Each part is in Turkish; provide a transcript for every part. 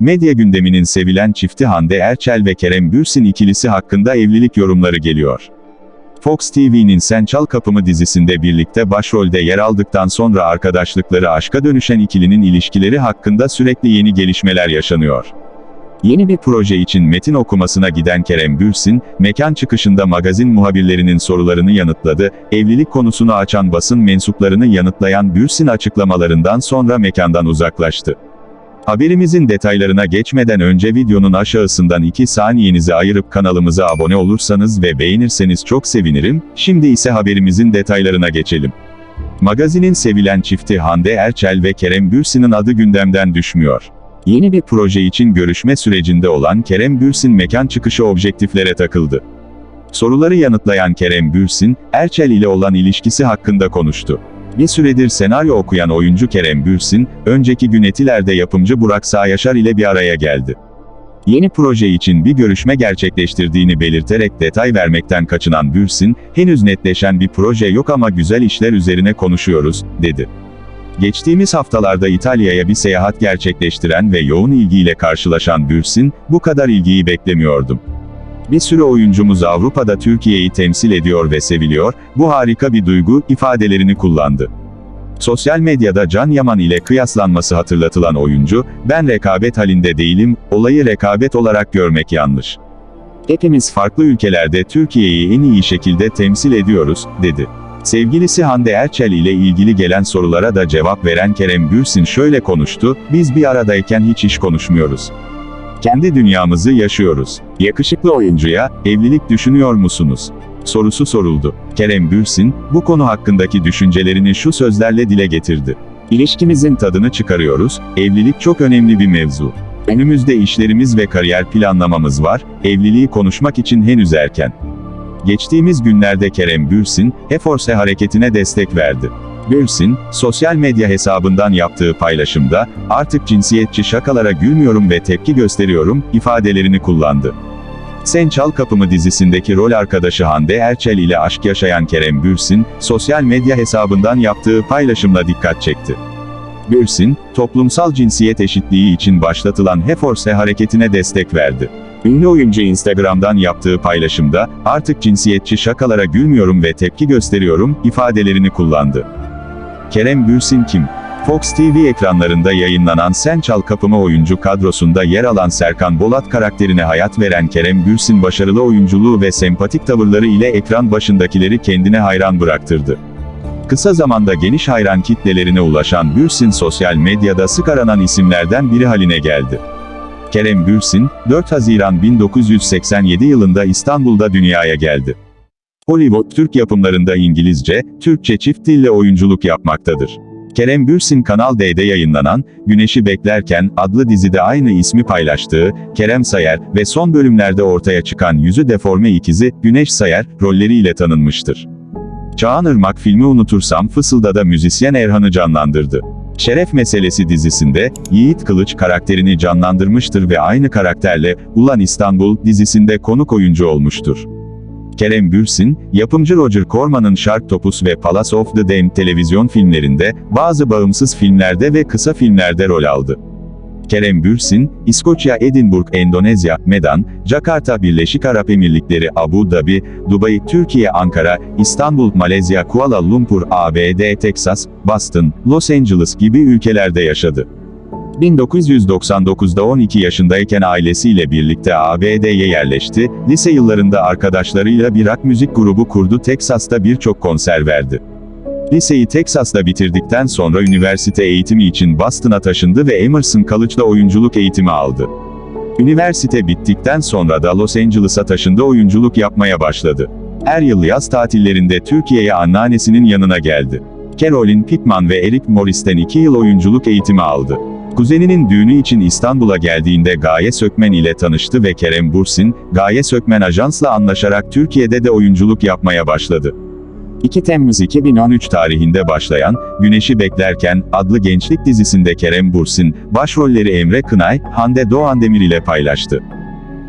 Medya gündeminin sevilen çifti Hande Erçel ve Kerem Bürsin ikilisi hakkında evlilik yorumları geliyor. Fox TV'nin Sen Çal Kapımı dizisinde birlikte başrolde yer aldıktan sonra arkadaşlıkları aşka dönüşen ikilinin ilişkileri hakkında sürekli yeni gelişmeler yaşanıyor. Yeni bir proje için metin okumasına giden Kerem Bürsin, mekan çıkışında magazin muhabirlerinin sorularını yanıtladı, evlilik konusunu açan basın mensuplarını yanıtlayan Bürsin açıklamalarından sonra mekandan uzaklaştı. Haberimizin detaylarına geçmeden önce videonun aşağısından 2 saniyenizi ayırıp kanalımıza abone olursanız ve beğenirseniz çok sevinirim, şimdi ise haberimizin detaylarına geçelim. Magazinin sevilen çifti Hande Erçel ve Kerem Bürsin'in adı gündemden düşmüyor. Yeni bir proje için görüşme sürecinde olan Kerem Bürsin mekan çıkışı objektiflere takıldı. Soruları yanıtlayan Kerem Bürsin, Erçel ile olan ilişkisi hakkında konuştu. Bir süredir senaryo okuyan oyuncu Kerem Bürsin, önceki gün Etiler'de yapımcı Burak Sağyaşar ile bir araya geldi. Yeni proje için bir görüşme gerçekleştirdiğini belirterek detay vermekten kaçınan Bürsin, henüz netleşen bir proje yok ama güzel işler üzerine konuşuyoruz, dedi. Geçtiğimiz haftalarda İtalya'ya bir seyahat gerçekleştiren ve yoğun ilgiyle karşılaşan Bürsin, bu kadar ilgiyi beklemiyordum. Bir sürü oyuncumuz Avrupa'da Türkiye'yi temsil ediyor ve seviliyor, bu harika bir duygu, ifadelerini kullandı. Sosyal medyada Can Yaman ile kıyaslanması hatırlatılan oyuncu, ben rekabet halinde değilim, olayı rekabet olarak görmek yanlış. Hepimiz farklı ülkelerde Türkiye'yi en iyi şekilde temsil ediyoruz, dedi. Sevgilisi Hande Erçel ile ilgili gelen sorulara da cevap veren Kerem Bürsin şöyle konuştu, biz bir aradayken hiç iş konuşmuyoruz. Kendi dünyamızı yaşıyoruz. Yakışıklı oyuncuya, evlilik düşünüyor musunuz? Sorusu soruldu. Kerem Bürsin, bu konu hakkındaki düşüncelerini şu sözlerle dile getirdi. İlişkimizin tadını çıkarıyoruz, evlilik çok önemli bir mevzu. Önümüzde işlerimiz ve kariyer planlamamız var, evliliği konuşmak için henüz erken. Geçtiğimiz günlerde Kerem Bürsin, Eforse hareketine destek verdi. Bürsin, sosyal medya hesabından yaptığı paylaşımda, artık cinsiyetçi şakalara gülmüyorum ve tepki gösteriyorum, ifadelerini kullandı. Sen Çal Kapımı dizisindeki rol arkadaşı Hande Erçel ile aşk yaşayan Kerem Bürsin, sosyal medya hesabından yaptığı paylaşımla dikkat çekti. Bürsin, toplumsal cinsiyet eşitliği için başlatılan Heforse hareketine destek verdi. Ünlü oyuncu Instagram'dan yaptığı paylaşımda, artık cinsiyetçi şakalara gülmüyorum ve tepki gösteriyorum, ifadelerini kullandı. Kerem Bürsin kim? Fox TV ekranlarında yayınlanan Sen Çal Kapımı oyuncu kadrosunda yer alan Serkan Bolat karakterine hayat veren Kerem Bürsin başarılı oyunculuğu ve sempatik tavırları ile ekran başındakileri kendine hayran bıraktırdı. Kısa zamanda geniş hayran kitlelerine ulaşan Bürsin sosyal medyada sık aranan isimlerden biri haline geldi. Kerem Bürsin, 4 Haziran 1987 yılında İstanbul'da dünyaya geldi. Hollywood Türk yapımlarında İngilizce, Türkçe çift dille oyunculuk yapmaktadır. Kerem Bürsin Kanal D'de yayınlanan, Güneşi Beklerken adlı dizide aynı ismi paylaştığı, Kerem Sayer ve son bölümlerde ortaya çıkan yüzü deforme ikizi, Güneş Sayer, rolleriyle tanınmıştır. Çağan Irmak filmi Unutursam Fısılda'da müzisyen Erhan'ı canlandırdı. Şeref Meselesi dizisinde, Yiğit Kılıç karakterini canlandırmıştır ve aynı karakterle, Ulan İstanbul dizisinde konuk oyuncu olmuştur. Kerem Bürsin, yapımcı Roger Corman'ın Sharktopus ve Palace of the Damned televizyon filmlerinde, bazı bağımsız filmlerde ve kısa filmlerde rol aldı. Kerem Bürsin, İskoçya, Edinburgh, Endonezya, Medan, Jakarta, Birleşik Arap Emirlikleri, Abu Dhabi, Dubai, Türkiye, Ankara, İstanbul, Malezya, Kuala Lumpur, ABD, Texas, Boston, Los Angeles gibi ülkelerde yaşadı. 1999'da 12 yaşındayken ailesiyle birlikte ABD'ye yerleşti, lise yıllarında arkadaşlarıyla bir rock müzik grubu kurdu Teksas'ta birçok konser verdi. Liseyi Teksas'ta bitirdikten sonra üniversite eğitimi için Boston'a taşındı ve Emerson College'da oyunculuk eğitimi aldı. Üniversite bittikten sonra da Los Angeles'a taşındı oyunculuk yapmaya başladı. Her yıl yaz tatillerinde Türkiye'ye anneannesinin yanına geldi. Caroline Pickman ve Eric Morris'ten 2 yıl oyunculuk eğitimi aldı. Kuzeninin düğünü için İstanbul'a geldiğinde Gaye Sökmen ile tanıştı ve Kerem Bursin, Gaye Sökmen Ajans'la anlaşarak Türkiye'de de oyunculuk yapmaya başladı. 2 Temmuz 2013 tarihinde başlayan, Güneşi Beklerken, adlı gençlik dizisinde Kerem Bursin, başrolleri Emre Kınay, Hande Doğandemir ile paylaştı.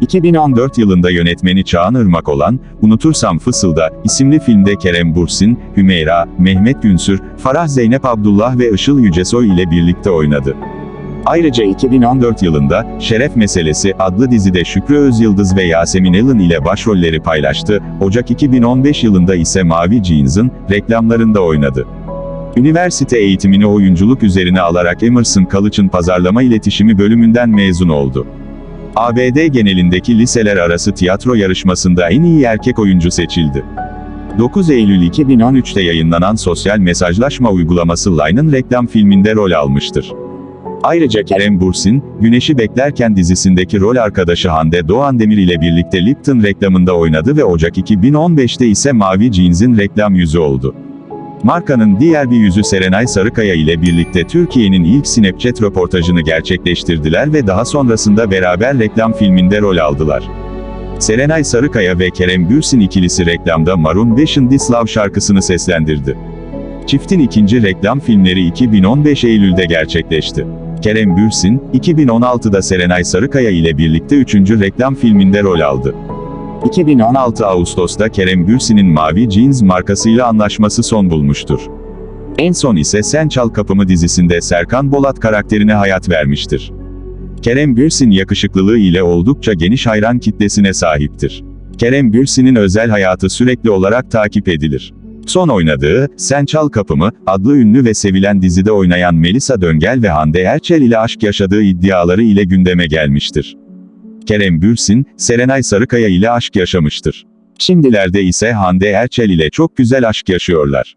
2014 yılında yönetmeni Çağan Irmak olan, Unutursam Fısılda, isimli filmde Kerem Bursin, Hümeyra, Mehmet Günsür, Farah Zeynep Abdullah ve Işıl Yücesoy ile birlikte oynadı. Ayrıca 2014 yılında, Şeref Meselesi adlı dizide Şükrü Özyıldız ve Yasemin Alın ile başrolleri paylaştı, Ocak 2015 yılında ise Mavi Jeans'ın reklamlarında oynadı. Üniversite eğitimini oyunculuk üzerine alarak Emerson College'ın pazarlama iletişimi bölümünden mezun oldu. ABD genelindeki liseler arası tiyatro yarışmasında en iyi erkek oyuncu seçildi. 9 Eylül 2013'te yayınlanan sosyal mesajlaşma uygulaması Line'ın reklam filminde rol almıştır. Ayrıca Kerem Bürsin, Güneşi Beklerken dizisindeki rol arkadaşı Hande Doğan Demir ile birlikte Lipton reklamında oynadı ve Ocak 2015'te ise Mavi Jeans'in reklam yüzü oldu. Markanın diğer bir yüzü Serenay Sarıkaya ile birlikte Türkiye'nin ilk Snapchat röportajını gerçekleştirdiler ve daha sonrasında beraber reklam filminde rol aldılar. Serenay Sarıkaya ve Kerem Bürsin ikilisi reklamda Maroon 5'in This Love şarkısını seslendirdi. Çiftin ikinci reklam filmleri 2015 Eylül'de gerçekleşti. Kerem Bürsin, 2016'da Serenay Sarıkaya ile birlikte üçüncü reklam filminde rol aldı. 2016 Ağustos'ta Kerem Bürsin'in Mavi Jeans markasıyla anlaşması son bulmuştur. En son ise Sen Çal Kapımı dizisinde Serkan Bolat karakterine hayat vermiştir. Kerem Bürsin yakışıklılığı ile oldukça geniş hayran kitlesine sahiptir. Kerem Bürsin'in özel hayatı sürekli olarak takip edilir. Son oynadığı, Sen Çal Kapımı, adlı ünlü ve sevilen dizide oynayan Melisa Döngel ve Hande Erçel ile aşk yaşadığı iddiaları ile gündeme gelmiştir. Kerem Bürsin, Serenay Sarıkaya ile aşk yaşamıştır. Şimdilerde ise Hande Erçel ile çok güzel aşk yaşıyorlar.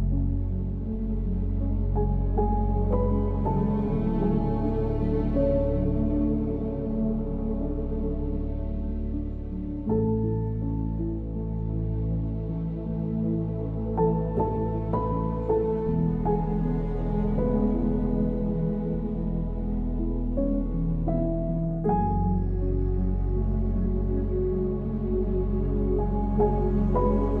you.